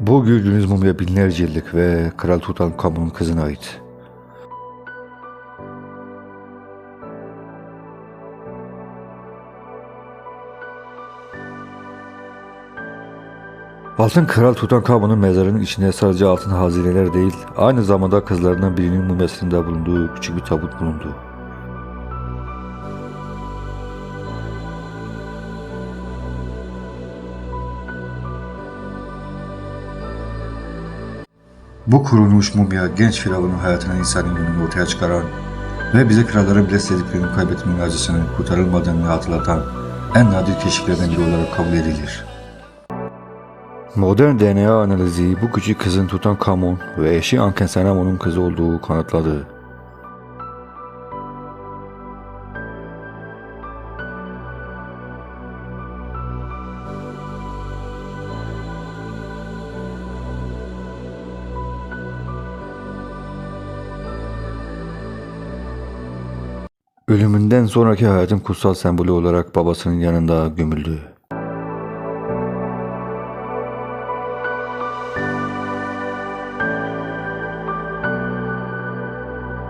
Bu gördüğünüz mumya binlerce yıllık ve Kral Tutankamon'un kızına ait. Altın Kral Tutankamon'un mezarının içinde sadece altın hazineler değil, aynı zamanda kızlarından birinin mumyasının da bulunduğu küçük bir tabut bulundu. Bu kurulmuş mumya genç firavunun hayatına insanın yönünü ortaya çıkaran ve bize kralların bile sevdiklerini kaybetmenin acısının kurtarılmadığını hatırlatan en nadir keşiflerden biri olarak kabul edilir. Modern DNA analizi bu küçük kızın Tutankamon ve eşi Ankensenamon'un kızı olduğu kanıtladı. Ölümünden sonraki hayatın kutsal sembolü olarak babasının yanında gömüldü.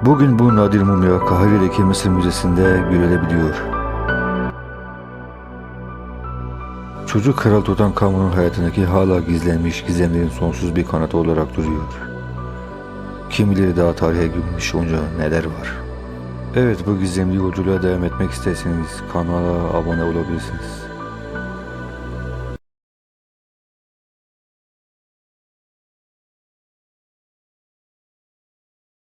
Bugün bu nadir mumya Kahire'deki Mısır Müzesi'nde görülebiliyor. Çocuk Kral Tutankamon'un hayatındaki hala gizlenmiş gizemlerin sonsuz bir kanatı olarak duruyor. Kim bilir daha tarihe gömülmüş onca neler var. Evet bu gizemli yolculuğa devam etmek isterseniz kanala abone olabilirsiniz.